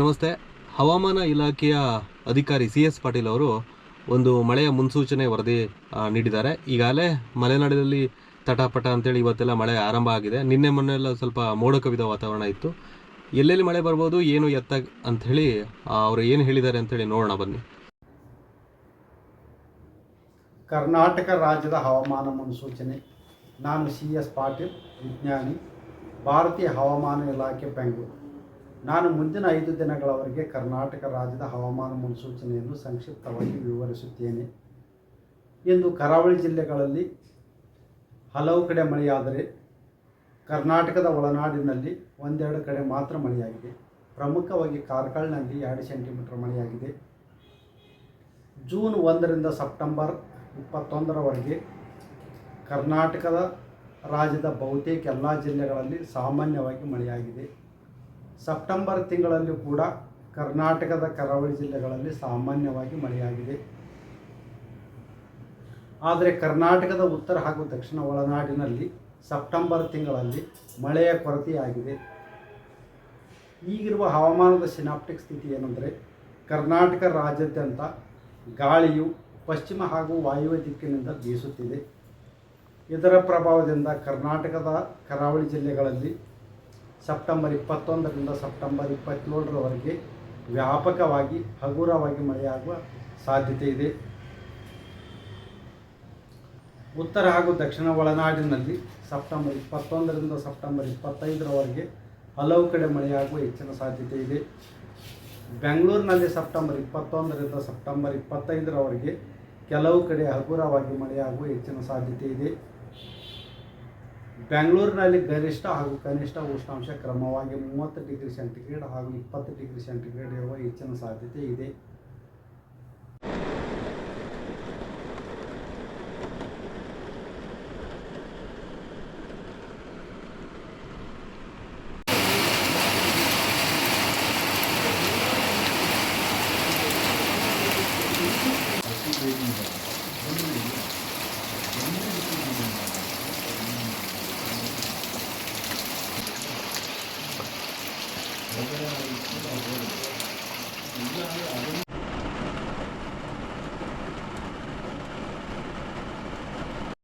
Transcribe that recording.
ನಮಸ್ತೆ. ಹವಾಮಾನ ಇಲಾಖೆಯ ಅಧಿಕಾರಿ ಸಿ ಎಸ್ ಪಾಟೀಲ್ ಅವರು ಒಂದು ಮಳೆಯ ಮುನ್ಸೂಚನೆ ವರದಿ ನೀಡಿದ್ದಾರೆ. ಈಗಾಗಲೇ ಮಲೆನಾಡಿನಲ್ಲಿ ತಟಾಪಟ ಅಂತೇಳಿ ಇವತ್ತೆಲ್ಲ ಮಳೆ ಆರಂಭ ಆಗಿದೆ. ನಿನ್ನೆ ಮೊನ್ನೆ ಎಲ್ಲ ಸ್ವಲ್ಪ ಮೋಡ ಕವಿದ ವಾತಾವರಣ ಇತ್ತು. ಎಲ್ಲೆಲ್ಲಿ ಮಳೆ ಬರ್ಬೋದು, ಏನು ಎತ್ತ ಅಂಥೇಳಿ ಅವರು ಏನು ಹೇಳಿದ್ದಾರೆ ಅಂತೇಳಿ ನೋಡೋಣ ಬನ್ನಿ. ಕರ್ನಾಟಕ ರಾಜ್ಯದ ಹವಾಮಾನ ಮುನ್ಸೂಚನೆ. ನಾನು ಸಿ ಎಸ್ ಪಾಟೀಲ್, ವಿಜ್ಞಾನಿ, ಭಾರತೀಯ ಹವಾಮಾನ ಇಲಾಖೆ, ಬೆಂಗಳೂರು. ನಾನು ಮುಂದಿನ ಐದು ದಿನಗಳವರೆಗೆ ಕರ್ನಾಟಕ ರಾಜ್ಯದ ಹವಾಮಾನ ಮುನ್ಸೂಚನೆಯನ್ನು ಸಂಕ್ಷಿಪ್ತವಾಗಿ ವಿವರಿಸುತ್ತೇನೆ. ಇಂದು ಕರಾವಳಿ ಜಿಲ್ಲೆಗಳಲ್ಲಿ ಹಲವು ಕಡೆ ಮಳೆಯಾದರೆ ಕರ್ನಾಟಕದ ಒಳನಾಡಿನಲ್ಲಿ ಒಂದೆರಡು ಕಡೆ ಮಾತ್ರ ಮಳೆಯಾಗಿದೆ. ಪ್ರಮುಖವಾಗಿ ಕಾರ್ಕಳ್ನಲ್ಲಿ ಎರಡು ಸೆಂಟಿಮೀಟರ್ ಮಳೆಯಾಗಿದೆ. ಜೂನ್ ಒಂದರಿಂದ ಸೆಪ್ಟೆಂಬರ್ ಇಪ್ಪತ್ತೊಂದರವರೆಗೆ ಕರ್ನಾಟಕದ ರಾಜ್ಯದ ಬಹುತೇಕ ಎಲ್ಲ ಜಿಲ್ಲೆಗಳಲ್ಲಿ ಸಾಮಾನ್ಯವಾಗಿ ಮಳೆಯಾಗಿದೆ. ಸೆಪ್ಟೆಂಬರ್ ತಿಂಗಳಲ್ಲಿ ಕೂಡ ಕರ್ನಾಟಕದ ಕರಾವಳಿ ಜಿಲ್ಲೆಗಳಲ್ಲಿ ಸಾಮಾನ್ಯವಾಗಿ ಮಳೆಯಾಗಿದೆ. ಆದರೆ ಕರ್ನಾಟಕದ ಉತ್ತರ ಹಾಗೂ ದಕ್ಷಿಣ ಒಳನಾಡಿನಲ್ಲಿ ಸೆಪ್ಟೆಂಬರ್ ತಿಂಗಳಲ್ಲಿ ಮಳೆಯ ಕೊರತೆಯಾಗಿದೆ. ಈಗಿರುವ ಹವಾಮಾನದ ಸಿನಾಪ್ಟಿಕ್ ಸ್ಥಿತಿ ಏನೆಂದರೆ, ಕರ್ನಾಟಕ ರಾಜ್ಯಾದ್ಯಂತ ಗಾಳಿಯು ಪಶ್ಚಿಮ ಹಾಗೂ ವಾಯುವ್ಯ ದಿಕ್ಕಿನಿಂದ ಬೀಸುತ್ತಿದೆ. ಇದರ ಪ್ರಭಾವದಿಂದ ಕರ್ನಾಟಕದ ಕರಾವಳಿ ಜಿಲ್ಲೆಗಳಲ್ಲಿ ಸೆಪ್ಟೆಂಬರ್ ಇಪ್ಪತ್ತೊಂದರಿಂದ ಸೆಪ್ಟೆಂಬರ್ ಇಪ್ಪತ್ತೇಳರವರೆಗೆ ವ್ಯಾಪಕವಾಗಿ, ಹಗುರವಾಗಿ ಮಳೆಯಾಗುವ ಸಾಧ್ಯತೆ ಇದೆ. ಉತ್ತರ ಹಾಗೂ ದಕ್ಷಿಣ ಒಳನಾಡಿನಲ್ಲಿ ಸೆಪ್ಟೆಂಬರ್ ಇಪ್ಪತ್ತೊಂದರಿಂದ ಸೆಪ್ಟೆಂಬರ್ ಇಪ್ಪತ್ತೈದರವರೆಗೆ ಹಲವು ಕಡೆ ಮಳೆಯಾಗುವ ಹೆಚ್ಚಿನ ಸಾಧ್ಯತೆ ಇದೆ. ಬೆಂಗಳೂರಿನಲ್ಲಿ ಸೆಪ್ಟೆಂಬರ್ ಇಪ್ಪತ್ತೊಂದರಿಂದ ಸೆಪ್ಟೆಂಬರ್ ಇಪ್ಪತ್ತೈದರವರೆಗೆ ಕೆಲವು ಕಡೆ ಹಗುರವಾಗಿ ಮಳೆಯಾಗುವ ಹೆಚ್ಚಿನ ಸಾಧ್ಯತೆ ಇದೆ. ಬೆಂಗಳೂರಿನಲ್ಲಿ ಗರಿಷ್ಠ ಹಾಗೂ ಕನಿಷ್ಠ ಉಷ್ಣಾಂಶ ಕ್ರಮವಾಗಿ ಮೂವತ್ತು ಡಿಗ್ರಿ ಸೆಂಟಿಗ್ರೇಡ್ ಹಾಗೂ ಇಪ್ಪತ್ತು ಡಿಗ್ರಿ ಸೆಂಟಿಗ್ರೇಡ್ ಇರುವ ಹೆಚ್ಚಿನ ಸಾಧ್ಯತೆ ಇದೆ. 거절하는